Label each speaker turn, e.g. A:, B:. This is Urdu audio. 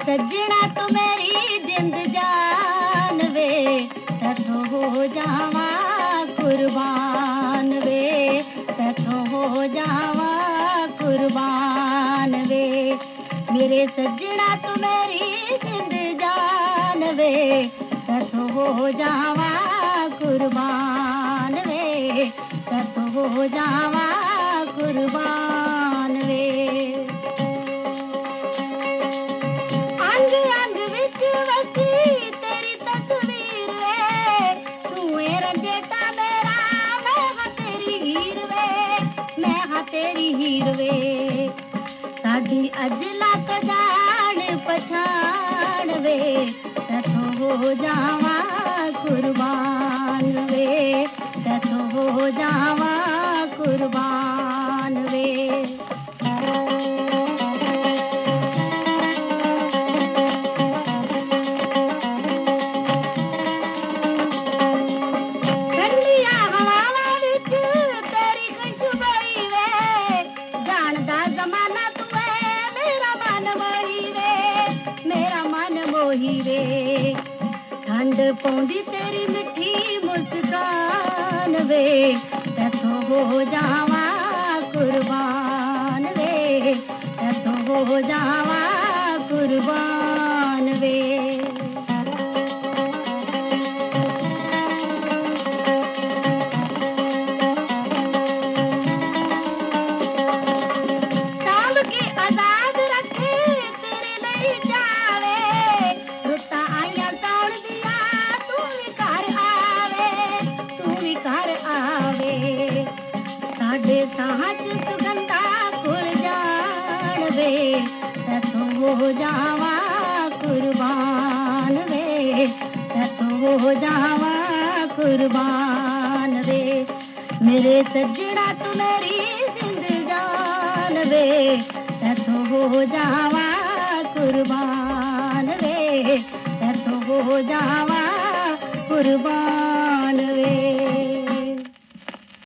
A: سجنا تو میری زند جان وے تجاو قربان وے تجاو قربان وے میرے سجنا تو میری زند جان وے ہو جا قربان وے ہو جا قربان تیری ہیر وے ساڈی اجلا کجاڑ پچھاڑ وے تتھو ہو جاواں قربان وے تتھو ہو جاواں قربان ے کنڈ پیری مٹھی مسکان وے دا قربان وے ایتو بہ جاوا قربان وے سر جان وے تجا قربان وے تجاو قربان وے میرے سجڑا تمہاری سند جان وے تب ہو جا قربان وے تجاو قربان وے